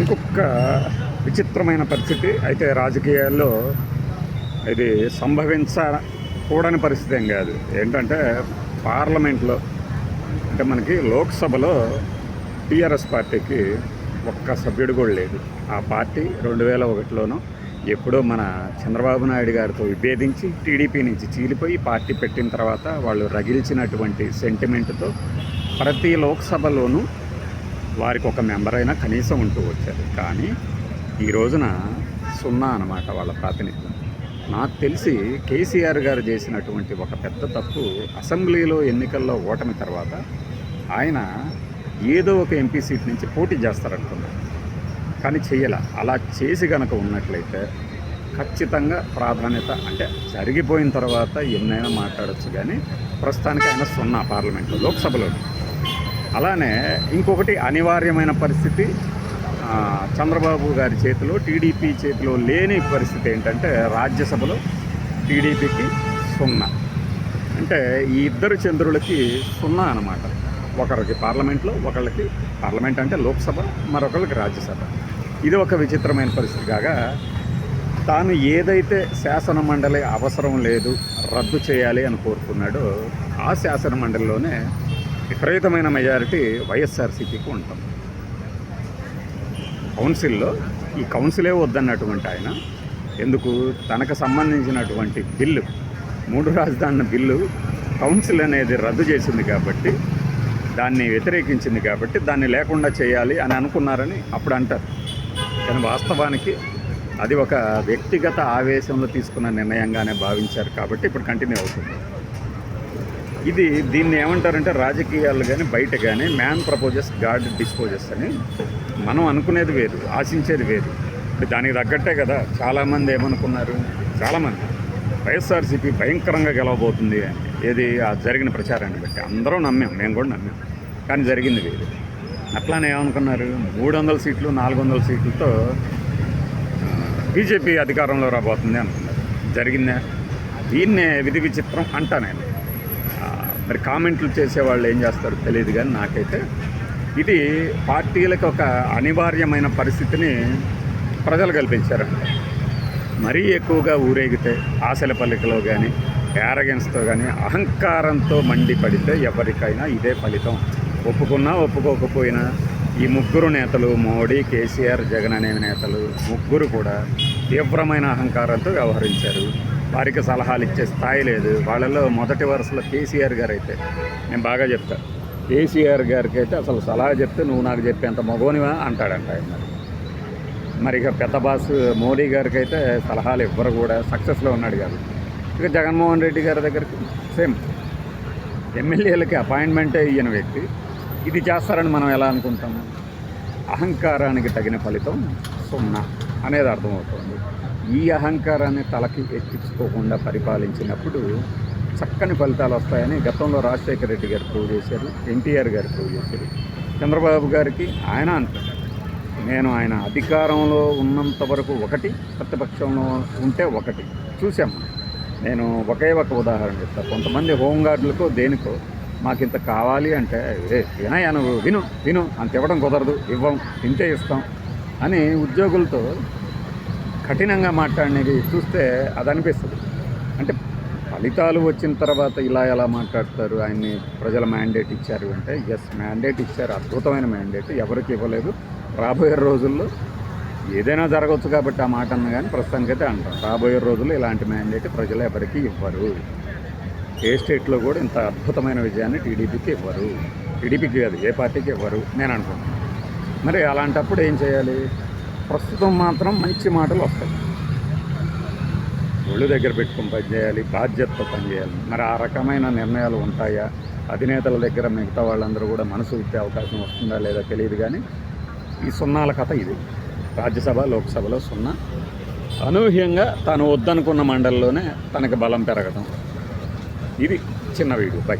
ఇంకొక విచిత్రమైన పరిస్థితి. అయితే రాజకీయాల్లో ఇది సంభవించకూడని పరిస్థితి ఏం కాదు. ఏంటంటే పార్లమెంట్లో అంటే మనకి లోక్సభలో టీఆర్ఎస్ పార్టీకి ఒక్క సభ్యుడు కూడా లేదు. ఆ పార్టీ రెండు వేల ఒకటిలోనూ ఎప్పుడో మన చంద్రబాబు నాయుడు గారితో విభేదించి టీడీపీ నుంచి చీలిపోయి పార్టీ పెట్టిన తర్వాత వాళ్ళు రగిల్చినటువంటి సెంటిమెంట్తో ప్రతి లోక్సభలోనూ వారికి ఒక మెంబర్ అయినా కనీసం ఉంటూ వచ్చారు. కానీ ఈ రోజున సున్నా అనమాట వాళ్ళ ప్రాతినిధ్యం. నాకు తెలిసి కేసీఆర్ గారు చేసినటువంటి ఒక పెద్ద తప్పు అసెంబ్లీలో ఎన్నికల్లో ఓటమి తర్వాత ఆయన ఏదో ఒక ఎంపీ సీట్ నుంచి పోటీ చేస్తారనుకున్నారు. కానీ చెయ్యాల అలా చేసి గనక ఉన్నట్లయితే ఖచ్చితంగా ప్రాధాన్యత అంటే జరిగిపోయిన తర్వాత ఎన్నైనా మాట్లాడొచ్చు. కానీ ప్రస్తుతానికి ఆయన సున్నా పార్లమెంట్లో లోక్సభలో అలానే ఇంకొకటి అనివార్యమైన పరిస్థితి చంద్రబాబు గారి చేతిలో టీడీపీ చేతిలో లేని పరిస్థితి ఏంటంటే రాజ్యసభలో టీడీపీకి సున్నా. అంటే ఈ ఇద్దరు చంద్రులకి సున్నా అనమాట ఒకరికి పార్లమెంట్లో ఒకళ్ళకి పార్లమెంట్ అంటే లోక్సభ మరొకరికి రాజ్యసభ. ఇది ఒక విచిత్రమైన పరిస్థితి కాగా తాను ఏదైతే శాసన మండలి అవసరం లేదు రద్దు చేయాలి అని కోరుకున్నాడో ఆ శాసన మండలిలోనే విపరీతమైన మెజారిటీ వైఎస్ఆర్సీపీకి ఉంటుంది కౌన్సిల్లో ఈ కౌన్సిలే వద్దన్నటువంటి ఆయన. ఎందుకు? తనకు సంబంధించినటువంటి బిల్లు మూడు రాజధానుల బిల్లు కౌన్సిల్ అనేది రద్దు చేసింది కాబట్టి దాన్ని వ్యతిరేకించింది కాబట్టి దాన్ని లేకుండా చేయాలి అని అనుకున్నారని అప్పుడు అంటారు. కానీ వాస్తవానికి అది ఒక వ్యక్తిగత ఆవేశంలో తీసుకున్న నిర్ణయంగానే భావించారు కాబట్టి ఇప్పుడు కంటిన్యూ అవుతుంది. ఇది దీన్ని ఏమంటారంటే రాజకీయాలు కానీ బయట కానీ మ్యాన్ ప్రపోజెస్ గాడ్ డిస్పోజెస్ అని మనం అనుకునేది వేరు ఆశించేది వేరు. దానికి తగ్గట్టే కదా చాలామంది ఏమనుకున్నారు? చాలామంది. వైఎస్ఆర్సీపీ భయంకరంగా గెలవబోతుంది అని. ఏది? ఆ జరిగిన ప్రచారాన్ని బట్టి. అందరం నమ్మాం మేము కూడా నమ్మాం. కానీ జరిగింది వేరు. అట్లానే ఏమనుకున్నారు? మూడు వందల సీట్లు నాలుగు వందల సీట్లతో బీజేపీ అధికారంలో రాబోతుంది అనుకున్నారు. జరిగిందే? దీన్నే విధి విచిత్రం అంటా నేను. మరి కామెంట్లు చేసేవాళ్ళు ఏం చేస్తారో తెలియదు కానీ నాకైతే ఇది పార్టీలకు ఒక అనివార్యమైన పరిస్థితిని ప్రజలు కల్పించారంట మరీ ఎక్కువగా ఊరేగితే ఆశల పల్లికలో కానీ యారగెన్స్తో కానీ అహంకారంతో మండిపడితే ఎవరికైనా ఇదే ఫలితం. ఒప్పుకున్నా ఒప్పుకోకపోయినా ఈ ముగ్గురు నేతలు మోడీ కేసీఆర్ జగన్ అనే నేతలు ముగ్గురు కూడా తీవ్రమైన అహంకారంతో వ్యవహరించారు. వారికి సలహాలు ఇచ్చే స్థాయి లేదు. వాళ్ళలో మొదటి వరుసలో కేసీఆర్ గారు అయితే నేను బాగా చెప్తా. కేసీఆర్ గారికి అయితే అసలు సలహా చెప్తే నువ్వు నాకు చెప్పేంత మగోనివా అంటాడంట ఆయన మరి. ఇక పెద్ద బాస్ మోడీ గారికి అయితే సలహాలు ఇవ్వరు కూడా సక్సెస్లో ఉన్నాడు కాదు. ఇక జగన్మోహన్ రెడ్డి గారి దగ్గరికి సేమ్. ఎమ్మెల్యేలకి అపాయింట్మెంటే ఇయ్యని వ్యక్తి. ఇది చేస్తారని మనం ఎలా అనుకుంటాము? అహంకారానికి తగిన ఫలితం సున్నా అనేది అర్థమవుతుంది ఈ అహంకారాన్ని తలకి ఎక్కించుకోకుండా పరిపాలించినప్పుడు చక్కని ఫలితాలు వస్తాయని గతంలో రాజశేఖర రెడ్డి గారు ప్రూవ్ చేశారు ఎన్టీఆర్ గారు ప్రూవ్ చేశారు. చంద్రబాబు గారికి ఆయన అంటారు. నేను ఆయన అధికారంలో ఉన్నంత వరకు ఒకటి ప్రతిపక్షంలో ఉంటే ఒకటి. చూసాం నేను ఒకే ఒక ఉదాహరణ చెప్తా. కొంతమంది హోంగార్డులకో దేనికో మాకు ఇంత కావాలి అంటే ఏ వినయా నువ్వు విను విను అంత ఇవ్వడం కుదరదు ఇవ్వం ఇంతే ఇస్తాం అని ఉద్యోగులతో కఠినంగా మాట్లాడినవి చూస్తే అది అనిపిస్తుంది అంటే ఫలితాలు వచ్చిన తర్వాత ఇలా ఎలా మాట్లాడతారు ఆయన్ని ప్రజల మ్యాండేట్ ఇచ్చారు అంటే ఎస్ మ్యాండేట్ ఇచ్చారు అద్భుతమైన మ్యాండేట్ ఎవరికి ఇవ్వలేదు. రాబోయే రోజుల్లో ఏదైనా జరగవచ్చు కాబట్టి ఆ మాట అన్న కానీ ప్రస్తుతానికైతే అంటాం. రాబోయే రోజుల్లో ఇలాంటి మ్యాండేట్ ప్రజలు ఎవరికి ఇవ్వరు. ఏ స్టేట్లో కూడా ఇంత అద్భుతమైన విజయాన్ని టీడీపీకి ఇవ్వరు. టీడీపీకి కాదు ఏ పార్టీకి ఇవ్వరు. నేను అనుకుంటున్నాను. మరి అలాంటప్పుడు ఏం చేయాలి? ప్రస్తుతం మాత్రం మంచి మాటలు వస్తాయి. ఒళ్ళు దగ్గర పెట్టుకుని పనిచేయాలి బాధ్యతతో పనిచేయాలి మరి ఆ రకమైన నిర్ణయాలు ఉంటాయా? అధినేతల దగ్గర మిగతా వాళ్ళందరూ కూడా మనసు ఇచ్చే అవకాశం వస్తుందా లేదా తెలియదు కానీ ఈ సున్నాల కథ ఇది. రాజ్యసభ లోక్సభలో సున్నా. అనూహ్యంగా తాను వద్దనుకున్న మండలిలోనే తనకి బలం పెరగడం ఇది చిన్న వీడియో. బై.